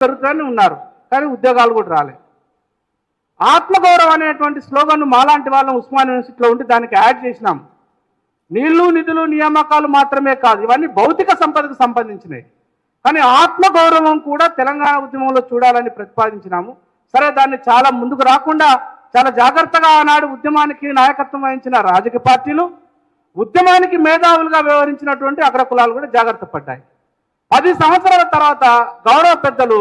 పెరుగుతూనే ఉన్నారు కానీ ఉద్యోగాలు కూడా రాలే. ఆత్మగౌరవం అనేటువంటి స్లోగన్ మాలాంటి వాళ్ళం ఉస్మాన్ యూనివర్సిటీలో ఉండి దానికి యాడ్ చేసినాం. నీళ్ళు నిధులు నియామకాలు మాత్రమే కాదు ఇవన్నీ భౌతిక సంపదకు సంబంధించినవి కానీ ఆత్మగౌరవం కూడా తెలంగాణ ఉద్యమంలో చూడాలని ప్రతిపాదించినాము. సరే దాన్ని చాలా ముందుకు రాకుండా చాలా జాగ్రత్తగా ఆనాడు ఉద్యమానికి నాయకత్వం వహించిన రాజకీయ పార్టీలు ఉద్యమానికి మేధావులుగా వ్యవహరించినటువంటి అగ్రకులాలు కూడా జాగ్రత్త పడ్డాయి. పది సంవత్సరాల తర్వాత గౌరవ పెద్దలు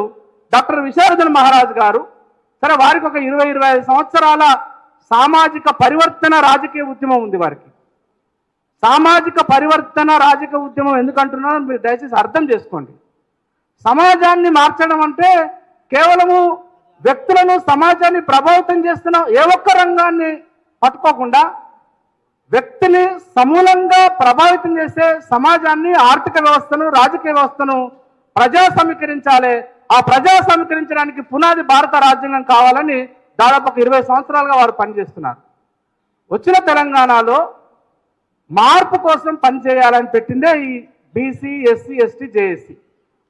డాక్టర్ విశారదన్ మహారాజ్ గారు సరే వారికి ఒక ఇరవై ఇరవై ఐదు సంవత్సరాల సామాజిక పరివర్తన రాజకీయ ఉద్యమం ఉంది వారికి. సామాజిక పరివర్తన రాజకీయ ఉద్యమం ఎందుకంటున్నారో మీరు దయచేసి అర్థం చేసుకోండి. సమాజాన్ని మార్చడం అంటే కేవలము వ్యక్తులను సమాజాన్ని ప్రభావితం చేస్తున్న ఏ ఒక్క రంగాన్ని పట్టుకోకుండా వ్యక్తిని సమూలంగా ప్రభావితం చేసే సమాజాన్ని ఆర్థిక వ్యవస్థను రాజకీయ వ్యవస్థను ప్రజా సమీకరించాలి. ఆ ప్రజా సమీకరించడానికి పునాది భారత రాజ్యాంగం కావాలని దాదాపు ఒక ఇరవై సంవత్సరాలుగా వారు పనిచేస్తున్నారు. వచ్చిన తెలంగాణలో మార్పు కోసం పనిచేయాలని పెట్టిందే ఈ బీసీ ఎస్సీ ఎస్టీ జేఎస్సీ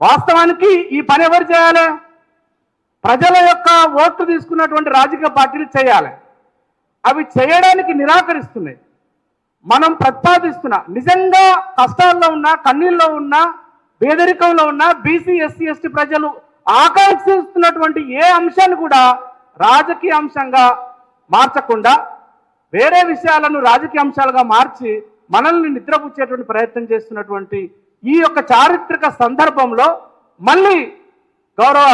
వాస్తవానికి ఈ పని ఎవరు చేయాలి? ప్రజల యొక్క ఓట్లు తీసుకున్నటువంటి రాజకీయ పార్టీలు చేయాలి. అవి చేయడానికి నిరాకరిస్తున్నాయి. మనం ప్రతిపాదిస్తున్న నిజంగా కష్టాల్లో ఉన్న కన్నీళ్ళలో ఉన్న పేదరికంలో ఉన్న బీసీ ఎస్సీ ఎస్టీ ప్రజలు ఆకాంక్షిస్తున్నటువంటి ఏ అంశాన్ని కూడా రాజకీయ అంశంగా మార్చకుండా వేరే విషయాలను రాజకీయ అంశాలుగా మార్చి మనల్ని నిద్రపుచ్చేటువంటి ప్రయత్నం చేస్తున్నటువంటి ఈ యొక్క చారిత్రక సందర్భంలో మళ్ళీ గౌరవ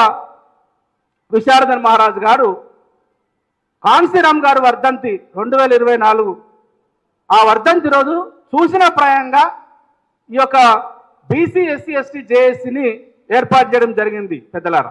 విశారదన్ మహారాజు గారు కాన్సీరామ్ గారు వర్ధంతి రెండు వేల ఇరవై నాలుగు ఆ వర్ధంతి రోజు చూసిన ప్రాయంగా ఈ యొక్క బీసీ ఎస్సీ ఎస్టీ జేఏసీని ఏర్పాటు చేయడం జరిగింది పెద్దలారా.